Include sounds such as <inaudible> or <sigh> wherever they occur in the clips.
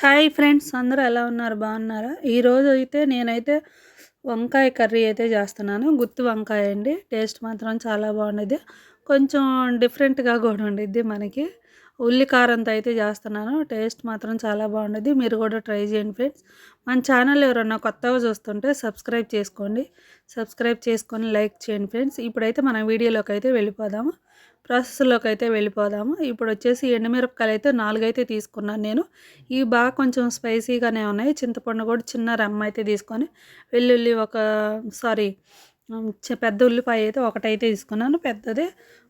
Hi friends అందరూ ఎలా ఉన్నారు? బాగున్నారా? ఈరోజు అయితే నేనైతే వంకాయ కర్రీ అయితే చేస్తున్నాను. గుత్తి వంకాయ అండి. టేస్ట్ మాత్రం చాలా బాగుండేది కొంచెం డిఫరెంట్గా కూడా ఉండిద్ది మనకి. ఉల్లి కారంతో అయితే చేస్తున్నాను. టేస్ట్ మాత్రం చాలా బాగుండేది మీరు కూడా ట్రై చేయండి ఫ్రెండ్స్. మన ఛానల్ ఎవరన్నా కొత్తగా చూస్తుంటే సబ్స్క్రైబ్ చేసుకోండి. సబ్స్క్రైబ్ చేసుకొని లైక్ చేయండి ఫ్రెండ్స్. ఇప్పుడైతే మనం వీడియోలోకి అయితే వెళ్ళిపోదాము. ప్రాసెస్లోకి అయితే వెళ్ళిపోదాము. ఇప్పుడు వచ్చేసి ఎండుమిరపకాయలు అయితే నాలుగైతే తీసుకున్నాను నేను. ఇవి బాగా కొంచెం స్పైసీగానే ఉన్నాయి. చింతపండు కూడా చిన్న రమ్మ అయితే తీసుకొని వెల్లుల్లి ఒక సారీ పెద్ద ఉల్లిపాయ అయితే ఒకటైతే తీసుకున్నాను. పెద్దది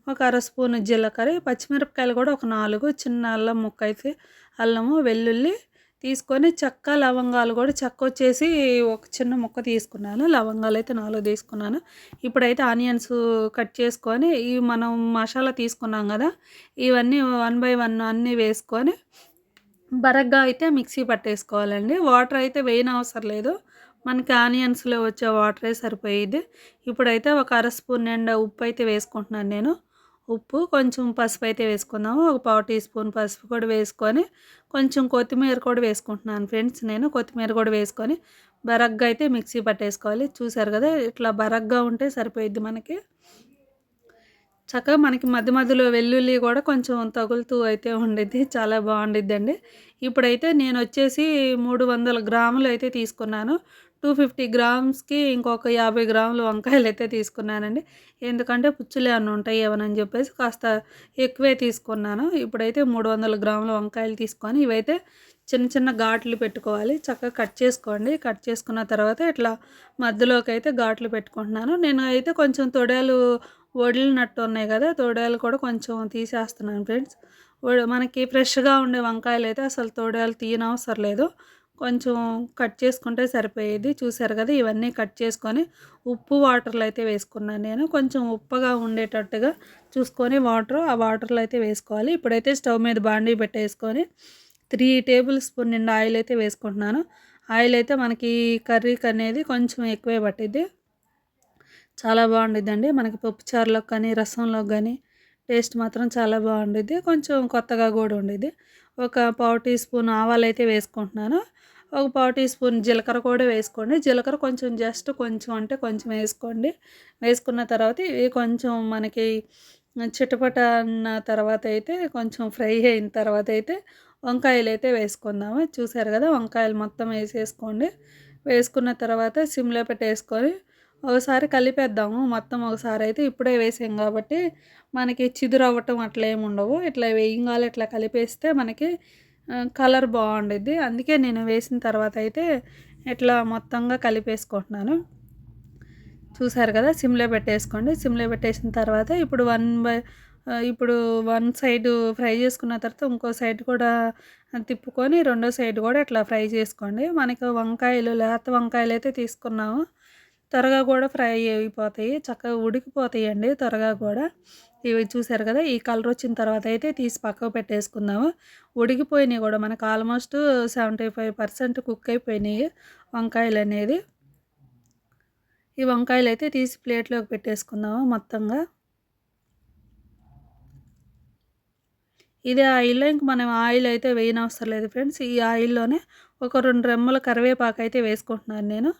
ఒక అర స్పూన్ జీలకర్ర పచ్చిమిరపకాయలు కూడా ఒక నాలుగు చిన్న అల్లం ముక్క అయితే అల్లము వెల్లుల్లి తీసుకొని చెక్క లవంగాలు కూడా చెక్క వచ్చేసి ఒక చిన్న ముక్క తీసుకున్నాను. లవంగాలు అయితే నాలుగు తీసుకున్నాను. ఇప్పుడైతే ఆనియన్స్ కట్ చేసుకొని ఇవి మనం మసాలా తీసుకున్నాం కదా ఇవన్నీ వన్ బై వన్ అన్నీ వేసుకొని బరగ్గా అయితే మిక్సీ పట్టేసుకోవాలండి. వాటర్ అయితే వేయని అవసరం లేదు. మనకి ఆనియన్స్లో వచ్చే వాటరే సరిపోయేది. ఇప్పుడైతే ఒక అర స్పూన్ నిండా ఉప్పు అయితే వేసుకుంటున్నాను నేను. ఉప్పు కొంచెం పసుపు అయితే వేసుకుందాము ఒక పావు టీ స్పూన్ పసుపు కూడా వేసుకొని కొంచెం కొత్తిమీర కూడా వేసుకుంటున్నాను ఫ్రెండ్స్. నేను కొత్తిమీర కూడా వేసుకొని బరగ్గా అయితే మిక్సీ పట్టేసుకోవాలి. చూసారు కదా ఇట్లా బరగ్గా ఉంటే సరిపోయిద్ది మనకి. చక్కగా మనకి మధ్య మధ్యలో వెల్లుల్లి కూడా కొంచెం తగులుతూ అయితే ఉండిద్ది. చాలా బాగుండిద్దండి. ఇప్పుడైతే నేను వచ్చేసి మూడు వందల గ్రాములు అయితే తీసుకున్నాను. టూ ఫిఫ్టీ గ్రామ్స్కి ఇంకొక యాభై గ్రాములు వంకాయలు అయితే తీసుకున్నానండి. ఎందుకంటే పుచ్చులే ఏమైనా ఉంటాయి ఏమని చెప్పేసి కాస్త ఎక్కువే తీసుకున్నాను. ఇప్పుడైతే మూడు వందల గ్రాముల వంకాయలు తీసుకొని ఇవైతే చిన్న చిన్న ఘాట్లు పెట్టుకోవాలి. చక్కగా కట్ చేసుకోండి. కట్ చేసుకున్న తర్వాత ఇట్లా మధ్యలోకి అయితే ఘాట్లు పెట్టుకుంటున్నాను. నేను అయితే కొంచెం తొడేలు వడిలినట్టు ఉన్నాయి కదా తొడేలు కూడా కొంచెం తీసేస్తున్నాను ఫ్రెండ్స్. మనకి ఫ్రెష్గా ఉండే వంకాయలు అయితే అసలు తోడేలు తీయనవసరం లేదు. కొంచెం కట్ చేసుకుంటే సరిపోయేది. చూసారు కదా ఇవన్నీ కట్ చేసుకొని ఉప్పు వాటర్లో అయితే వేసుకున్నాను నేను. కొంచెం ఉప్పగా ఉండేటట్టుగా చూసుకొని వాటర్ ఆ వాటర్లో అయితే వేసుకోవాలి. ఇప్పుడైతే స్టవ్ మీద బాండీ పెట్టేసుకొని త్రీ టేబుల్ స్పూన్ నిండా ఆయిల్ అయితే వేసుకుంటున్నాను. ఆయిల్ అయితే మనకి కర్రీకి అనేది కొంచెం ఎక్కువే పట్టిద్ది. చాలా బాగుండిద్దండి. మనకి పప్పు చారులోకి కానీ రసంలోకి కానీ టేస్ట్ మాత్రం చాలా బాగుండిద్ది. కొంచెం కొత్తగా కూడా ఉండేది ఒక పావు టీ స్పూన్ ఆవాలు అయితే వేసుకుంటున్నాను. ఒక పావు టీ స్పూన్ జీలకర్ర కూడా వేసుకోండి. జీలకర్ర కొంచెం జస్ట్ కొంచెం అంటే కొంచెం వేసుకోండి. వేసుకున్న తర్వాత ఇవి కొంచెం మనకి చిటపట అన్న తర్వాత అయితే కొంచెం ఫ్రై అయిన తర్వాత అయితే వంకాయలు అయితే వేసుకుందాము. చూసారు కదా వంకాయలు మొత్తం వేసేసుకోండి. వేసుకున్న తర్వాత సిమ్లో పెట్టేసుకొని ఒకసారి కలిపేద్దాము. మొత్తం ఒకసారి అయితే ఇప్పుడే వేసాం కాబట్టి మనకి చిదురు అవ్వటం అట్లా ఏమి ఉండవు. ఇట్లా వేయంగాలు ఇట్లా కలిపేస్తే మనకి కలర్ బాగుండిద్ది. అందుకే నేను వేసిన తర్వాత అయితే ఇట్లా మొత్తంగా కలిపేసుకుంటున్నాను. చూసారు కదా? సిమ్లో పెట్టేసుకోండి. సిమ్లో పెట్టేసిన తర్వాత ఇప్పుడు వన్ బై ఇప్పుడు వన్ సైడ్ ఫ్రై చేసుకున్న తర్వాత ఇంకో సైడ్ కూడా తిప్పుకొని రెండో సైడ్ కూడా ఇట్లా ఫ్రై చేసుకోండి. మనకు వంకాయలు లేత వంకాయలు అయితే తీసుకున్నాము. త్వరగా కూడా ఫ్రై అయిపోతాయి చక్కగా ఉడికిపోతాయండి త్వరగా కూడా. ఇవి చూసారు కదా ఈ కలర్ వచ్చిన తర్వాత అయితే తీసి పక్కకు పెట్టేసుకుందాము. ఉడికిపోయినాయి కూడా మనకు almost seventy five percent cook అయిపోయినాయి వంకాయలు అనేది. ఈ వంకాయలు అయితే తీసి ప్లేట్లోకి పెట్టేసుకుందాము మొత్తంగా. ఇది ఆయిల్లో ఇంక మనం ఆయిల్ అయితే వేయనవసరం లేదు ఫ్రెండ్స్. ఈ ఆయిల్లోనే ఒక రెండు రెమ్మల కరివేపాకు అయితే వేసుకుంటున్నాను నేను.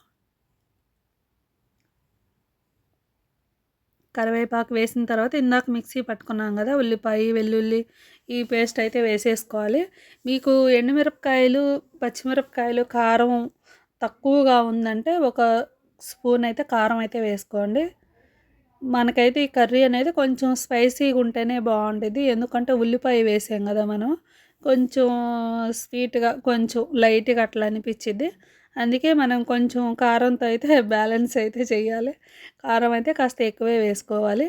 కరివేపాకు వేసిన తర్వాత ఇందాక మిక్సీ పట్టుకున్నాం కదా ఉల్లిపాయ వెల్లుల్లి ఈ పేస్ట్ అయితే వేసేసుకోవాలి. మీకు ఎండుమిరపకాయలు పచ్చిమిరపకాయలు కారం తక్కువగా ఉందంటే ఒక స్పూన్ అయితే కారం అయితే వేసుకోండి. మనకైతే ఈ కర్రీ అనేది కొంచెం స్పైసీగా ఉంటేనే బాగుంటుంది. ఎందుకంటే ఉల్లిపాయ వేసాం కదా మనం కొంచెం స్వీట్గా కొంచెం లైట్గా అట్లా అనిపించింది అందుకే మనం కొంచెం కారంతో అయితే <laughs> బ్యాలెన్స్ అయితే చేయాలి కారం అయితే కాస్త ఎక్కువే వేసుకోవాలి.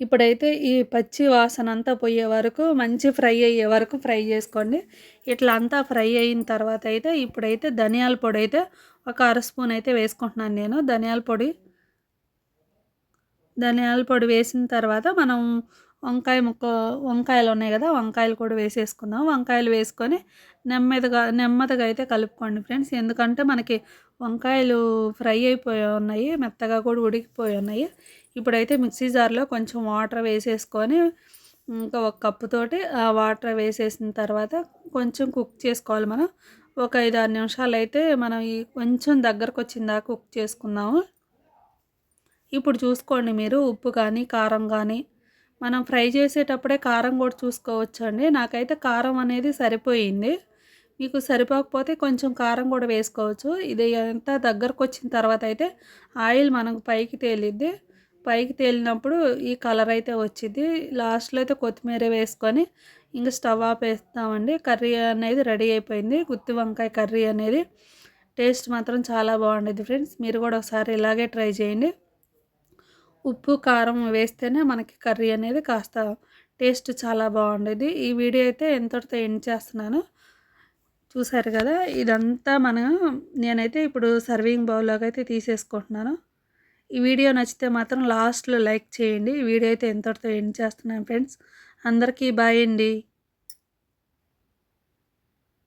ఇప్పుడైతే ఈ పచ్చి వాసన అంతా పోయే వరకు మంచి ఫ్రై అయ్యే వరకు ఫ్రై చేసుకోండి. ఇట్లా అంతా ఫ్రై అయిన తర్వాత అయితే ఇప్పుడైతే ధనియాల పొడి అయితే ఒక అర స్పూన్ అయితే వేసుకుంటున్నాను నేను. ధనియాల పొడి ధనియాల పొడి వేసిన తర్వాత మనం వంకాయ ముక్క వంకాయలు ఉన్నాయి కదా వంకాయలు కూడా వేసేసుకుందాం. వంకాయలు వేసుకొని నెమ్మదిగా నెమ్మదిగా అయితే కలుపుకోండి ఫ్రెండ్స్. ఎందుకంటే మనకి వంకాయలు ఫ్రై అయిపోయి ఉన్నాయి మెత్తగా కూడా ఉడికిపోయి ఉన్నాయి. ఇప్పుడైతే మిక్సీ జార్లో కొంచెం వాటర్ వేసేసుకొని ఇంకా ఒక కప్పుతోటి ఆ వాటర్ వేసేసిన తర్వాత కొంచెం కుక్ చేసుకోవాలి మనం. ఒక ఐదు ఆరు నిమిషాలు అయితే మనం ఈ కొంచెం దగ్గరకు వచ్చిందా కుక్ చేసుకుందాము. ఇప్పుడు చూసుకోండి మీరు ఉప్పు కానీ కారం కానీ. మనం ఫ్రై చేసేటప్పుడే కారం కూడా చూసుకోవచ్చు అండి నాకైతే కారం అనేది సరిపోయింది. మీకు సరిపోకపోతే కొంచెం కారం కూడా వేసుకోవచ్చు. ఇది అంతా దగ్గరకు వచ్చిన తర్వాత అయితే ఆయిల్ మనకు పైకి తేలిద్ది. పైకి తేలినప్పుడు ఈ కలర్ అయితే వచ్చింది లాస్ట్లో అయితే కొత్తిమీర వేసుకొని ఇంకా స్టవ్ ఆపేస్తామండి. కర్రీ అనేది రెడీ అయిపోయింది. గుత్తి వంకాయ కర్రీ అనేది టేస్ట్ మాత్రం చాలా బాగుండేది ఫ్రెండ్స్. మీరు కూడా ఒకసారి ఇలాగే ట్రై చేయండి. ఉప్పు కారం వేస్తేనే మనకి కర్రీ అనేది కాస్త టేస్ట్ చాలా బాగుండేది. ఈ వీడియో అయితే ఎంతటితో ఎండ్ చేస్తున్నాను. చూసారు కదా ఇదంతా మనం నేనైతే ఇప్పుడు సర్వింగ్ బౌల్లోకి అయితే తీసేసుకుంటున్నాను. ఈ వీడియో నచ్చితే మాత్రం లాస్ట్లో లైక్ చేయండి. ఈ వీడియో అయితే ఎంతటితో ఎండ్ చేస్తున్నాను ఫ్రెండ్స్. అందరికీ బాయ్ అండి.